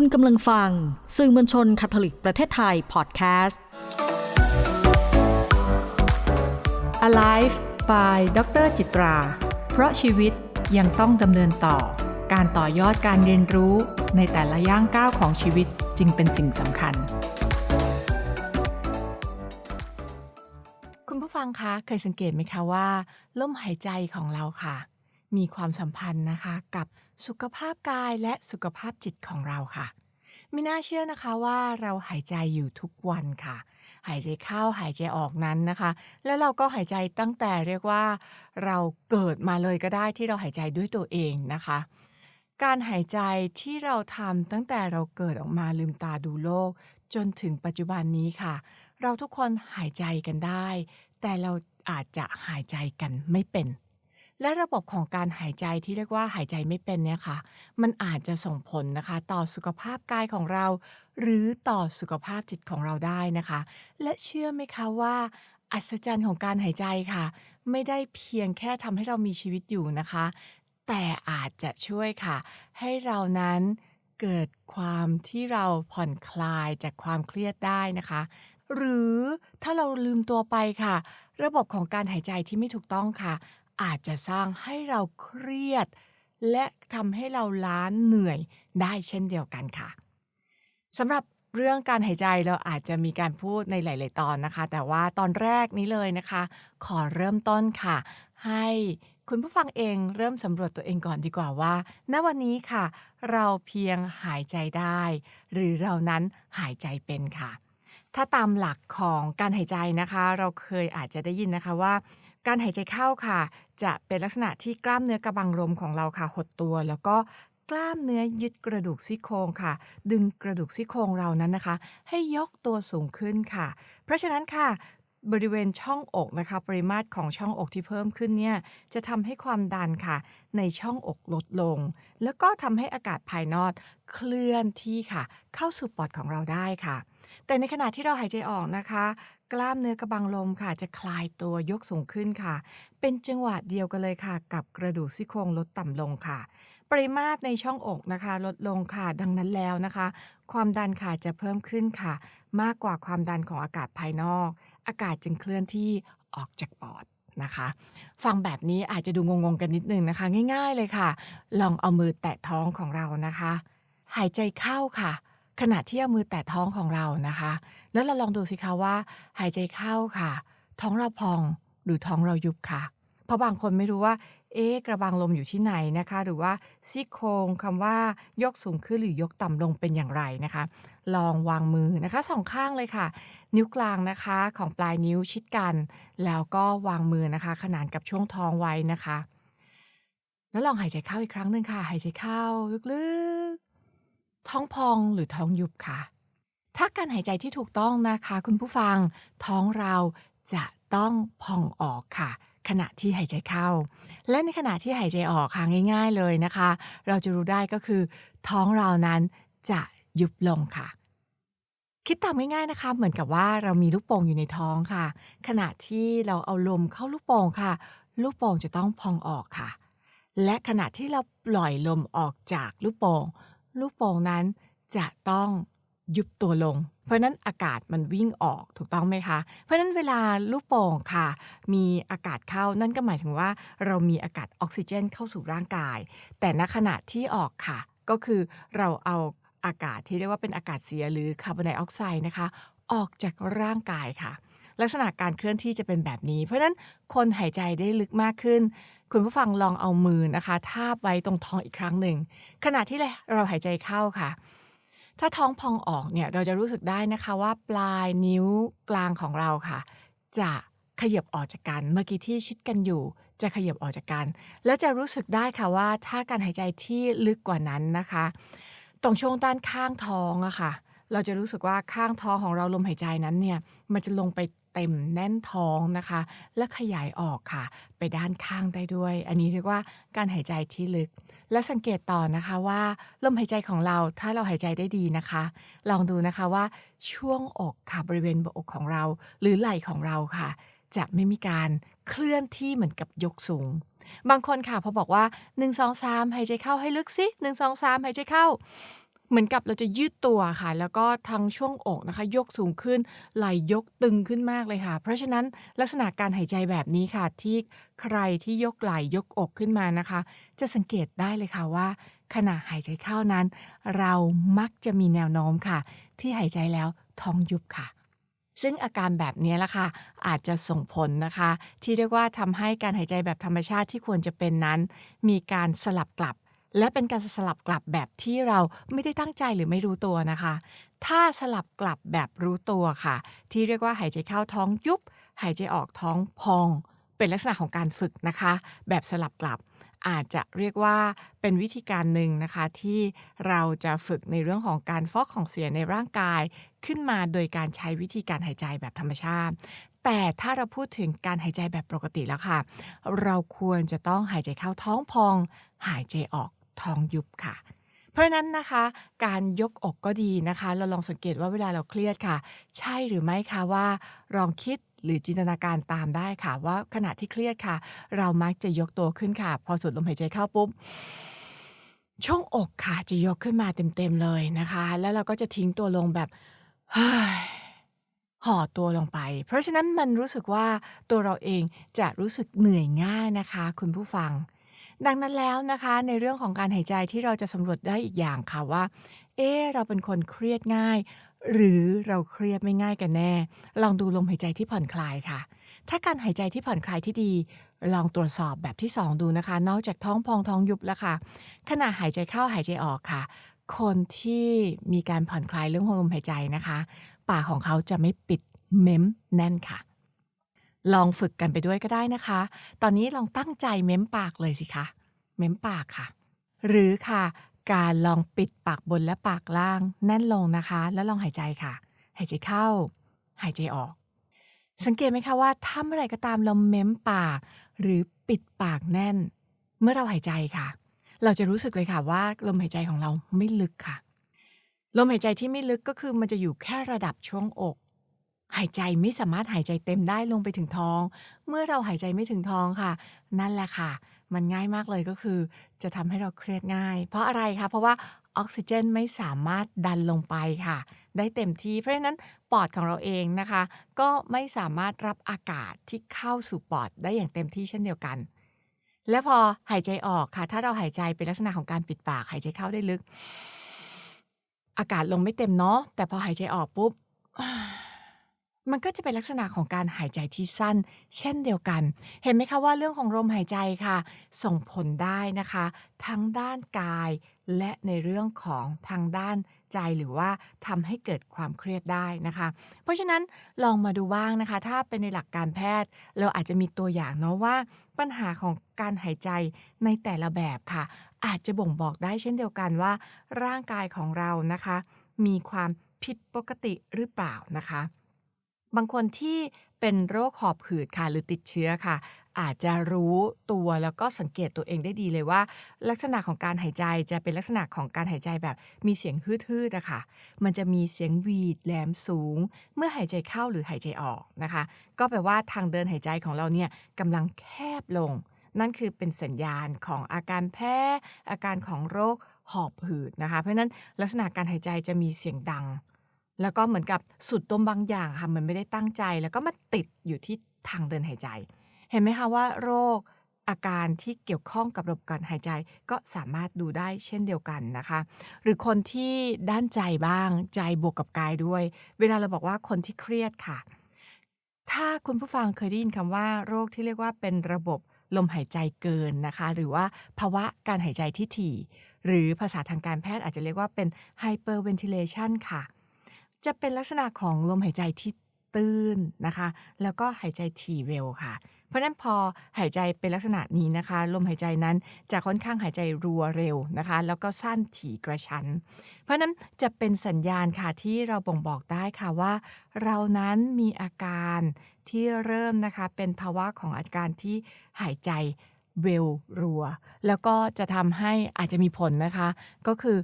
คุณกำลังฟัง สื่อมวลชนคาทอลิกประเทศไทยพอดแคสต์ Alive by ดรจิตรา เพราะชีวิตยังต้องดำเนินต่อ การต่อยอดการเรียนรู้ในแต่ละย่างก้าวของชีวิตจึงเป็นสิ่งสำคัญ คุณผู้ฟังคะเคยสังเกตไหมคะว่าลมหายใจของเราค่ะ มีความสัมพันธ์นะคะ กับสุขภาพกายและสุขภาพจิตของเราค่ะไม่น่าเชื่อนะคะว่าเราหายใจอยู่ทุกวันค่ะ หายใจเข้าหายใจออกนั้นนะคะ แล้วเราก็หายใจตั้งแต่เรียกว่า เราเกิดมาเลยก็ได้ที่เราหายใจด้วยตัวเองนะคะ การหายใจที่เราทำตั้งแต่เราเกิดออกมาลืมตาดูโลก จนถึงปัจจุบันนี้ค่ะ เราทุกคนหายใจกันได้ แต่เราอาจจะหายใจกันไม่เป็น และระบบของการหายใจที่เรียกว่าหายใจไม่เป็นเนี่ยค่ะ มันอาจจะส่งผลนะคะ ต่อสุขภาพกายของเรา หรือต่อสุขภาพจิตของเราได้นะคะ และเชื่อไหมคะว่า อัศจรรย์ของการหายใจค่ะ ไม่ได้เพียงแค่ทำให้เรามีชีวิตอยู่นะคะ แต่อาจจะช่วยค่ะ ให้เรานั้นเกิดความที่เราผ่อนคลายจากความเครียดได้นะคะ หรือถ้าเราลืมตัวไปค่ะ ระบบของการหายใจที่ไม่ถูกต้องค่ะ อาจจะสร้างให้เราเครียด และทำให้เราล้าเหนื่อยได้เช่นเดียวกันค่ะสำหรับเรื่องการหายใจเราอาจจะมีการพูดในหลาย ๆ ตอนนะคะ แต่ว่าตอนแรกนี้เลยนะคะ ขอเริ่มต้นค่ะ ให้คุณผู้ฟังเองเริ่มสำรวจตัวเองก่อนดีกว่าว่า ณวันนี้ค่ะ เราเพียงหายใจได้ หรือเรานั้นหายใจเป็นค่ะ ถ้าตามหลักของการหายใจนะคะ เราเคยอาจจะได้ยินนะคะว่า การหายใจเข้าค่ะ จะเป็นลักษณะที่กล้ามเนื้อกระบังลมของเราค่ะหดตัว แล้วก็กล้ามเนื้อยึดกระดูกซี่โครงค่ะ ดึงกระดูกซี่โครงเรานั้นนะคะ ให้ยกตัวสูงขึ้นค่ะ เพราะฉะนั้นค่ะ บริเวณช่องอกนะคะ ปริมาตรของช่องอกที่เพิ่มขึ้นเนี่ยจะทำให้ความดันค่ะ ในช่องอกลดลง แล้วก็ทำให้อากาศภายนอกเคลื่อนที่ค่ะ เข้าสู่ปอดของเราได้ค่ะ แต่ในขณะที่เราหายใจออกนะคะ กล้ามเนื้อกระบังลมค่ะ จะคลายตัวยกสูงขึ้นค่ะ เป็นจังหวะเดียวกันเลยค่ะ กับกระดูกซี่โครงลดต่ำลงค่ะ ปริมาตรในช่องอกนะคะ ลดลงค่ะ ดังนั้นแล้วนะคะ ความดันค่ะจะเพิ่มขึ้นค่ะ มากกว่าความดันของอากาศภายนอก อากาศจึงเคลื่อนที่ออกจากปอดนะคะ ฟังแบบนี้อาจจะดูงงๆกันนิดนึงนะคะ ง่ายๆเลยค่ะ ลองเอามือแตะท้องของเรานะคะ หายใจเข้าค่ะ ขณะที่เอามือแตะท้องของเรานะคะ แล้วเราลองดูสิคะว่า หายใจเข้าค่ะ ท้องเราพองหรือท้องเรายุบค่ะ เพราะบางคนไม่รู้ว่า เอ๊ะกระบังลมอยู่ที่ไหนนะคะ หรือว่าซี่โครงคำว่ายกสูงขึ้นหรือยกต่ำลงเป็นอย่างไรนะคะ ลองวางมือนะคะสองข้างเลยค่ะ นิ้วกลางนะคะของปลายนิ้วชิดกัน แล้วก็วางมือนะคะ ขนานกับช่วงท้องไว้นะคะ แล้วลองหายใจเข้าอีกครั้งหนึ่งค่ะ หายใจเข้าลึกๆท้องพองหรือท้องยุบค่ะ ถ้าการหายใจที่ถูกต้องนะคะ คุณผู้ฟัง ท้องเราจะต้องพองออกค่ะ ขณะที่หายใจเข้า และในขณะที่หายใจออกค่ะง่าย ๆเลยนะคะ เราจะรู้ได้ก็คือ ท้องเรานั้นจะยุบลงค่ะ คิดตามง่ายๆนะคะ เหมือนกับว่าเรามีลูกโป่งอยู่ในท้องค่ะ ขณะที่เราเอาลมเข้าลูกโป่งค่ะ ลูกโป่งจะต้องพองออกค่ะ และขณะที่เราปล่อยลมออกจากลูกโป่งลูกโป่งนั้นจะต้อง ยุบตัวลง เพราะนั้นอากาศมันวิ่งออกถูกต้องไหมคะ เพราะนั้นเวลาลูกโป่งค่ะ มีอากาศเข้านั่นก็หมายถึงว่า เรามีอากาศออกซิเจนเข้าสู่ร่างกาย แต่ณขณะที่ออกค่ะ ก็คือเราเอาอากาศที่เรียกว่าเป็นอากาศเสียหรือคาร์บอนไดออกไซด์นะคะ ออกจากร่างกายค่ะ ลักษณะการเคลื่อนที่จะเป็นแบบนี้ เพราะฉะนั้นคนหายใจได้ลึกมากขึ้น คุณผู้ฟังลองเอามือนะคะ ทาบไว้ตรงท้องอีกครั้งหนึ่งขณะที่เราหายใจเข้าค่ะ ถ้าท้องพองออกเนี่ยเราจะรู้สึกได้นะคะว่าปลายนิ้วกลางของเราค่ะ จะขยับออกจากกันเมื่อกี้ที่ชิดกันอยู่ จะขยับออกจากกัน แล้วจะรู้สึกได้ค่ะว่าถ้าการหายใจที่ลึกกว่านั้นนะคะ ตรงช่วงด้านข้างท้องอะค่ะ เราจะรู้สึกว่าข้างท้องของเราลมหายใจนั้นเนี่ยมันจะลงไป เต็มแน่นท้องนะคะ และขยายออกค่ะ ไปด้านข้างได้ด้วย อันนี้เรียกว่าการหายใจที่ลึก และสังเกตต่อนะคะว่าลมหายใจของเราถ้าเราหายใจได้ดีนะคะ ลองดูนะคะว่าช่วงอกค่ะบริเวณบอกของเรา หรือไหล่ของเราค่ะ จะไม่มีการเคลื่อนที่เหมือนกับยกสูง บางคนค่ะพอบอกว่า 1 2 3หายใจเข้าให้ลึกสิ1 2 3หายใจเข้า เหมือนกับเราจะยืดตัวค่ะ แล้วก็ทั้งช่วงอกนะคะ ยกสูงขึ้น ไหล่ยกตึงขึ้นมากเลยค่ะ เพราะฉะนั้นลักษณะการหายใจแบบนี้ค่ะ ที่ใครที่ยกไหล่ยกอกขึ้นมานะคะ จะสังเกตได้เลยค่ะว่า ขณะหายใจเข้านั้น เรามักจะมีแนวโน้มค่ะ ที่หายใจแล้วท้องยุบค่ะซึ่งอาการแบบนี้ละค่ะ อาจจะส่งผลนะคะ ที่เรียกว่าทำให้การหายใจแบบธรรมชาติที่ควรจะเป็นนั้น มีการสลับกลับ และเป็นการสลับกลับแบบที่เราไม่ได้ตั้งใจหรือไม่รู้ตัวนะคะ ถ้าสลับกลับแบบรู้ตัวค่ะ ที่เรียกว่าหายใจเข้าท้องยุบ หายใจออกท้องพอง เป็นลักษณะของการฝึกนะคะ แบบสลับกลับอาจจะเรียกว่าเป็นวิธีการหนึ่งนะคะ ที่เราจะฝึกในเรื่องของการฟอกของเสียในร่างกายขึ้นมาโดยการใช้วิธีการหายใจแบบธรรมชาติ แต่ถ้าเราพูดถึงการหายใจแบบปกติแล้วค่ะ เราควรจะต้องหายใจเข้าท้องพอง หายใจออก ท้องยุบค่ะ เพราะนั้นนะคะ การยกอกก็ดีนะคะ เราลองสังเกตว่าเวลาเราเครียดค่ะ ใช่หรือไม่คะว่าลองคิดหรือจินตนาการตามได้ค่ะ ว่าขณะที่เครียดค่ะ เรามักจะยกตัวขึ้นค่ะ พอสูดลมหายใจเข้าปุ๊บช่วงอกค่ะจะยกขึ้นมาเต็มๆเลยนะคะ แล้วเราก็จะทิ้งตัวลงแบบห่อตัวลงไป เพราะฉะนั้นมันรู้สึกว่าตัวเราเองจะรู้สึกเหนื่อยง่ายนะคะ คุณผู้ฟัง ดังนั้นแล้วนะคะ ในเรื่องของการหายใจที่เราจะสำรวจได้อีกอย่างค่ะว่า เอ๊ะเราเป็นคนเครียดง่าย หรือเราเครียดไม่ง่ายกันแน่ ลองดูลมหายใจที่ผ่อนคลายค่ะ ถ้าการหายใจที่ผ่อนคลายที่ดี ลองตรวจสอบแบบที่ 2 ดูนะคะ นอกจากท้องพองท้องยุบแล้วค่ะขณะหายใจเข้าหายใจออกค่ะ คนที่มีการผ่อนคลายเรื่องลมหายใจนะคะ ปากของเขาจะไม่ปิดเม้มแน่นค่ะ ลองฝึกกันไปด้วยก็ได้นะคะ ตอนนี้ลองตั้งใจเม้มปากเลยสิคะ เม้มปากค่ะ หรือค่ะ การลองปิดปากบนและปากล่างแน่นลงนะคะ แล้วลองหายใจค่ะ หายใจเข้า หายใจออก สังเกตไหมคะว่าถ้าเมื่อไรก็ตามเราเม้มปาก หรือปิดปากแน่น เมื่อเราหายใจค่ะ เราจะรู้สึกเลยค่ะว่าลมหายใจของเราไม่ลึกค่ะ ลมหายใจที่ไม่ลึกก็คือมันจะอยู่แค่ระดับช่วงอก หายใจไม่สามารถหายใจเต็มได้ลงไปถึงท้อง เมื่อเราหายใจไม่ถึงท้องค่ะ นั่นแหละค่ะ มันง่ายมากเลยก็คือ จะทำให้เราเครียดง่าย เพราะอะไรคะ เพราะว่าออกซิเจนไม่สามารถดันลงไปค่ะ ได้เต็มที่ เพราะฉะนั้นปอดของเราเองนะคะ ก็ไม่สามารถรับอากาศที่เข้าสู่ปอดได้อย่างเต็มที่เช่นเดียวกัน และพอหายใจออกค่ะ ถ้าเราหายใจเป็นลักษณะของการปิดปาก หายใจเข้าได้ลึก อากาศลงไม่เต็มเนาะแต่พอหายใจออกปุ๊บ มันก็จะเป็นลักษณะของการหายใจที่สั้น เช่นเดียวกัน เห็นไหมคะว่าเรื่องของลมหายใจค่ะ ส่งผลได้นะคะ ทั้งด้านกาย และในเรื่องของทางด้านใจหรือว่าทำให้เกิดความเครียดได้นะคะ เพราะฉะนั้นลองมาดูบ้างนะคะ ถ้าเป็นในหลักการแพทย์ เราอาจจะมีตัวอย่างเนาะว่า ปัญหาของการหายใจในแต่ละแบบค่ะ อาจจะบ่งบอกได้เช่นเดียวกันว่า ร่างกายของเรานะคะ มีความผิดปกติหรือเปล่านะคะ บางคนที่เป็นโรคหอบหืดค่ะหรือติดเชื้อค่ะ อาจจะรู้ตัวแล้วก็สังเกตตัวเองได้ดีเลยว่า ลักษณะของการหายใจจะเป็นลักษณะของการหายใจแบบมีเสียงฮืดๆอะค่ะมันจะมีเสียงหวีดแหลมสูง เมื่อหายใจเข้าหรือหายใจออกนะคะ ก็แปลว่าทางเดินหายใจของเราเนี่ยกำลังแคบลง นั่นคือเป็นสัญญาณของอาการแพ้ อาการของโรคหอบหืดนะคะ เพราะนั้นลักษณะการหายใจจะมีเสียงดัง แล้วก็เหมือนกับสุดตมบางอย่างค่ะมันไม่ได้ตั้งใจ แล้วก็มาติดอยู่ที่ทางเดินหายใจ เห็นไหมคะว่าโรคอาการที่เกี่ยวข้องกับระบบการหายใจก็สามารถดูได้เช่นเดียวกันนะคะ หรือคนที่ด้านใจบ้างใจบวกกับกายด้วย เวลาเราบอกว่าคนที่เครียดค่ะ ถ้าคุณผู้ฟังเคยได้ยินคำว่า โรคที่เรียกว่าเป็นระบบลมหายใจเกินนะคะ หรือว่าภาวะการหายใจที่ถี่ หรือภาษาทางการแพทย์อาจจะเรียกว่าเป็น hyperventilation ค่ะ จะเป็นลักษณะของลมหายใจที่ตื้นนะคะ แล้วก็หายใจถี่เร็วค่ะ เพราะนั้นพอหายใจเป็นลักษณะนี้นะคะ ลมหายใจนั้นจะค่อนข้างหายใจรัวเร็วนะคะ แล้วก็สั้นถี่กระชั้น เพราะฉะนั้นจะเป็นสัญญาณค่ะที่เราบ่งบอกได้ค่ะว่า เรานั้นมีอาการที่เริ่มนะคะเป็นภาวะของอาการที่หายใจเร็วรัว แล้วก็จะทำให้อาจจะมีผลนะคะ ก็คือ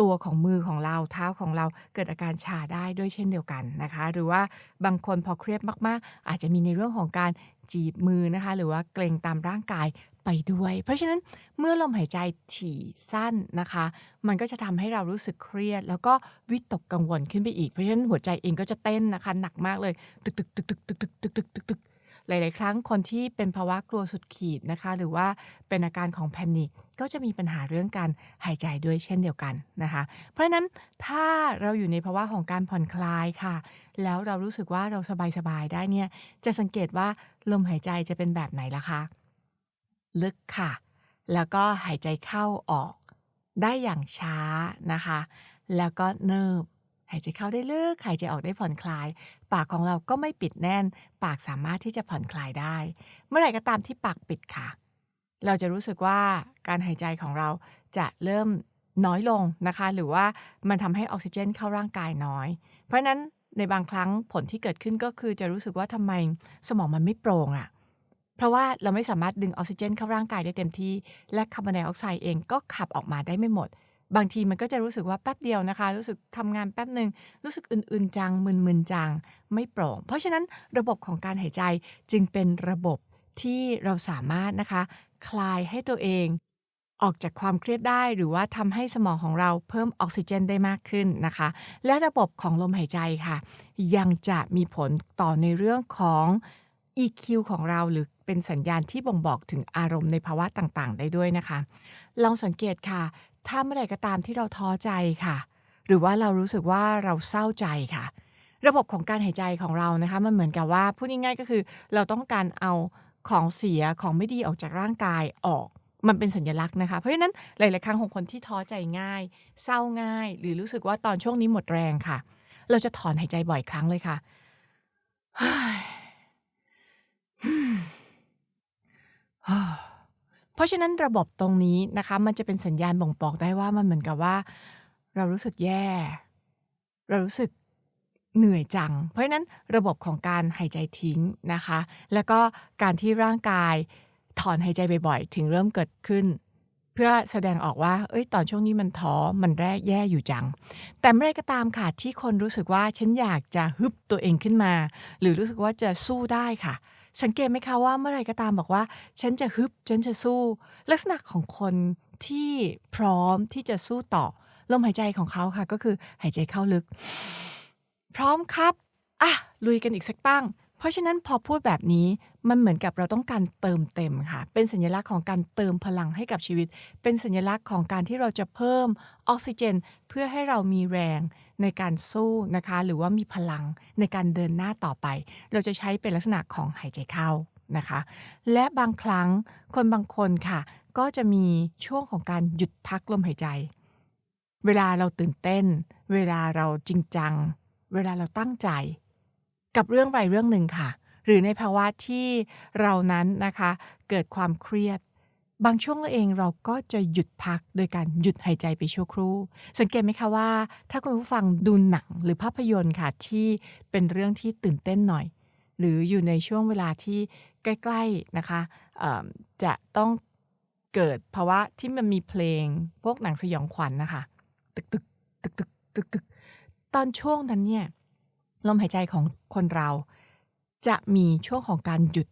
ตัวของมือของเราเท้าของเราเกิดอาการชาได้ด้วยเช่นเดียวกันนะคะ หรือว่าบางคนพอเครียดมากๆ อาจจะมีในเรื่องของการจีบมือนะคะ หรือว่าเกรงตามร่างกายไปด้วย เพราะฉะนั้นเมื่อลมหายใจถี่สั้นนะคะ มันก็จะทำให้เรารู้สึกเครียด แล้วก็วิตกกังวลขึ้นไปอีก เพราะฉะนั้นหัวใจเองก็จะเต้นนะคะหนักมากเลยตึกตึกตึกตึกตึกตึกตึกตึกตึก หลาย ๆ ครั้งคนที่เป็นภาวะกลัวสุดขีดนะคะ หรือว่าเป็นอาการของแพนิคก็จะมีปัญหาเรื่องการหายใจด้วยเช่นเดียวกันนะคะ เพราะฉะนั้นถ้าเราอยู่ในภาวะของการผ่อนคลายค่ะ แล้วเรารู้สึกว่าเราสบาย ๆ ได้เนี่ย จะสังเกตว่าลมหายใจจะเป็นแบบไหนล่ะคะ ลึกค่ะ แล้วก็หายใจเข้าออก ได้อย่างช้านะคะ แล้วก็เนิบหายใจเข้าได้ลึก หายใจออกได้ผ่อนคลาย ปากของเราก็ไม่ปิดแน่น ปากสามารถที่จะผ่อนคลายได้ เมื่อไหร่ก็ตามที่ปากปิดค่ะ เราจะรู้สึกว่าการหายใจของเราจะเริ่มน้อยลงนะคะ หรือว่ามันทำให้ออกซิเจนเข้าร่างกายน้อย เพราะฉะนั้นในบางครั้งผลที่เกิดขึ้นก็คือจะรู้สึกว่าทำไมสมองมันไม่โปร่งอะ่ะ เพราะว่าเราไม่สามารถดึงออกซิเจนเข้าร่างกายได้เต็มที่ และคาร์บอนไดออกไซด์เองก็ขับออกมาได้ไม่หมด บางทีมันก็จะรู้สึกว่าแป๊บเดียวนะคะ รู้สึกทำงานแป๊บหนึ่งรู้สึกอื่นๆจังมึนๆจังไม่โปร่ง เพราะฉะนั้นระบบของการหายใจจึงเป็นระบบที่เราสามารถนะคะ คลายให้ตัวเอง ออกจากความเครียดได้หรือว่าทำให้สมองของเราเพิ่มออกซิเจนได้มากขึ้นนะคะ และระบบของลมหายใจค่ะ ยังจะมีผลต่อในเรื่องของ EQ ของเราหรือเป็นสัญญาณที่บ่งบอกถึงอารมณ์ในภาวะต่างๆ ได้ด้วยนะคะ ลองสังเกตค่ะ ถ้าเมื่อไหร่ก็ตามที่เราท้อใจค่ะ หรือว่าเรารู้สึกว่าเราเศร้าใจค่ะ ระบบของการหายใจของเรานะคะ มันเหมือนกับว่าพูดง่ายๆก็คือ เราต้องการเอาของเสียของไม่ดีออกจากร่างกายออก มันเป็นสัญลักษณ์นะคะ เพราะฉะนั้นหลายๆครั้งของคนที่ท้อใจง่าย เศร้าง่าย หรือรู้สึกว่าตอนช่วงนี้หมดแรงค่ะ เราจะถอนหายใจบ่อยครั้งเลยค่ะ เพ ราะฉะนั้นระบบตรงนี้นะคะ มันจะเป็นสัญญาณบ่งบอกได้ว่ามันเหมือนกับว่า เรารู้สึกแย่ เรารู้สึกเหนื่อยจัง เพราะฉะนั้นระบบของการหายใจทิ้งนะคะ แล้วก็การที่ร่างกายถอนหายใจบ่อยๆ ถึงเริ่มเกิดขึ้น เพื่อแสดงออกว่า เอ้ย ตอนช่วงนี้มันท้อ มันแรกแย่อยู่จัง แต่เมื่อไรก็ตามค่ะ ที่คนรู้สึกว่าฉันอยากจะฮึบตัวเองขึ้นมา หรือรู้สึกว่าจะสู้ได้ค่ะ สังเกตไหมคะว่าเมื่อไรก็ตามบอกว่า ฉันจะฮึบ ฉันจะสู้ ลักษณะของคนที่พร้อมที่จะสู้ต่อ ลมหายใจของเขาค่ะ ก็คือหายใจเข้าลึก พร้อมครับอะลุยกันอีกสักตั้ง เพราะฉะนั้นพอพูดแบบนี้มันเหมือนกับเราต้องการเติมเต็มค่ะ เป็นสัญลักษณ์ของการเติมพลังให้กับชีวิต เป็นสัญลักษณ์ของการที่เราจะเพิ่มออกซิเจน เพื่อให้เรามีแรง ในการสู้นะคะ หรือว่ามีพลังในการเดินหน้าต่อไป เราจะใช้เป็นลักษณะของหายใจเข้านะคะ และบางครั้งคนบางคนค่ะ ก็จะมีช่วงของการหยุดพักลมหายใจ เวลาเราตื่นเต้น เวลาเราจริงจัง เวลาเราตั้งใจ กับเรื่องใดเรื่องหนึ่งค่ะ หรือในภาวะที่เรานั้นนะคะ เกิดความเครียด บางช่วงเองเราก็จะหยุดพักโดยการหยุดหายใจไปชั่วครู่ สังเกตไหมคะว่า ถ้าคุณผู้ฟังดูหนังหรือภาพยนตร์ค่ะที่เป็นเรื่องที่ตื่นเต้นหน่อย หรืออยู่ในช่วงเวลาที่ใกล้ๆนะคะจะต้องเกิดภาวะที่มันมีเพลงพวกหนังสยองขวัญนนะคะตึกตึกตึกตึกตึกตึกตอนช่วงนั้นเนี่ยลมหายใจของคนเราจะมีช่วงของการหยุด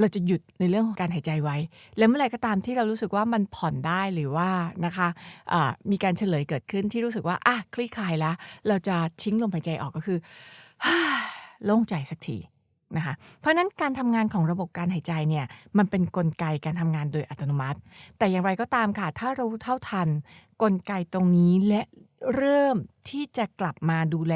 เราจะหยุดในเรื่องของการหายใจไว้ แล้วเมื่อไหร่ก็ตามที่เรารู้สึกว่ามันผ่อนได้หรือว่านะคะะมีการเฉลยเกิดขึ้นที่รู้สึกว่าอะคลี่คลายแล้ว เราจะทิ้งลมหายใจออกก็คือโล่งใจสักทีนะคะเพราะนั้นการทำงานของระบบการหายใจเนี่ยมันเป็นนกลไกการทำงานโดยอัตโนมัติ แต่อย่างไรก็ตามค่ะ ถ้าเราเท่าทัน กลไกตรงนี้และ เริ่มที่จะกลับมาดูแล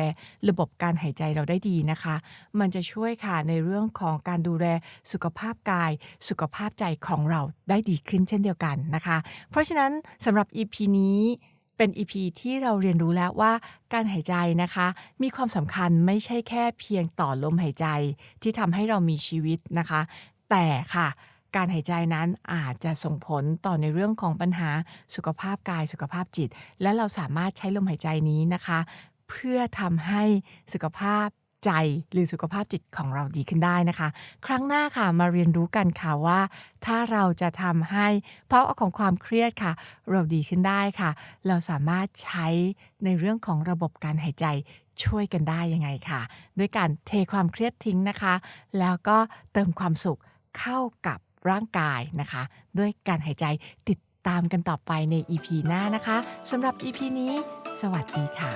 ระบบการหายใจเราได้ดีนะคะ มันจะช่วยค่ะในเรื่องของการดูแลสุขภาพกาย สุขภาพใจของเราได้ดีขึ้นเช่นเดียวกันนะคะ เพราะฉะนั้นสำหรับ EP นี้เป็น EP ที่เราเรียนรู้แล้วว่าการหายใจนะคะ มีความสำคัญไม่ใช่แค่เพียงต่อลมหายใจที่ทำให้เรามีชีวิตนะคะ แต่ค่ะ การหายใจนั้นอาจจะส่งผลต่อในเรื่องของปัญหาสุขภาพกายสุขภาพจิต และเราสามารถใช้ลมหายใจนี้นะคะ เพื่อทำให้สุขภาพใจหรือสุขภาพจิตของเราดีขึ้นได้นะคะ ครั้งหน้าค่ะมาเรียนรู้กันค่ะว่า ถ้าเราจะทำให้เพราะของความเครียดค่ะ เราดีขึ้นได้ค่ะ เราสามารถใช้ในเรื่องของระบบการหายใจช่วยกันได้ยังไงค่ะ ด้วยการเทความเครียดทิ้งนะคะ แล้วก็เติมความสุขเข้ากับ ร่างกายนะคะ ด้วยการหายใจติดตามกันต่อไปใน EP หน้านะคะสำหรับ EP นี้ สวัสดีค่ะ